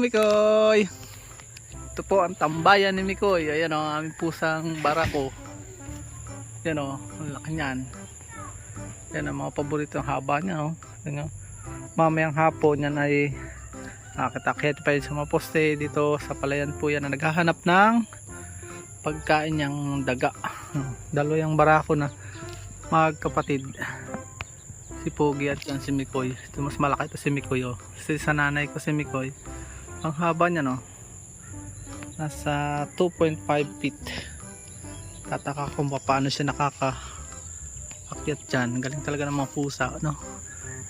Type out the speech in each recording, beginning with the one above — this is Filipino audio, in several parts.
Mikoy! Ito po ang tambayan ni Mikoy. Ayan o, ang aming pusang barako. Ayan o, ang laki niyan. Yan ang mga paboritong haba niya o. Ayan o. Mamayang hapon yan ay nakakitakyat pa yun sa mga poste dito sa palayan po yan na naghahanap ng pagkain niyang daga. Dalo yung barako na magkapatid si Pogi at yan si Mikoy ito mas malaki ito si Mikoy oh. kasi sa nanay ko si Mikoy ang haba niya no? Nasa 2.5 feet. Tataka kung paano siya nakaka akyat dyan. Galing talaga ng mga pusa no?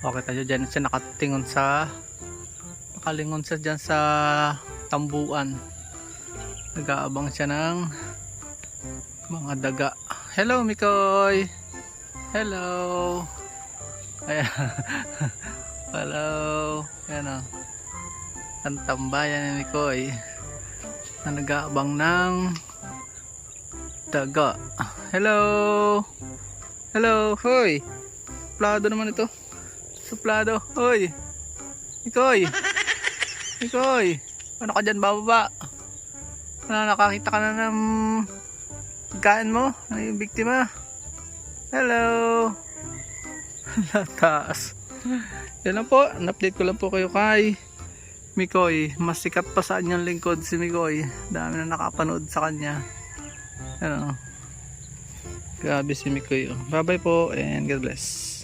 Okay tayo dyan. Siya nakatingon sa nakalingon siya dyan sa tambuan. Nag-aabang siya ng mga daga. Hello Mikoy! Hello! Ayan. Hello. Ayan o. Ang tambayan ni Mikoy. Na nag-aabang ng daga. Hello. Hello. Hoy. Suplado naman ito. Suplado. Hoy. Mikoy. Mikoy. Ano ka dyan bababa? Ano, nakakita ka na ng pagkain mo? Ng biktima? Hello. taas yan lang po na-update ko lang po kayo kay Mikoy mas sikat pa sa kanyang lingkod si Mikoy. Dami na nakapanood sa kanya. Ano? Grabe si Mikoy oh. bye bye po and God bless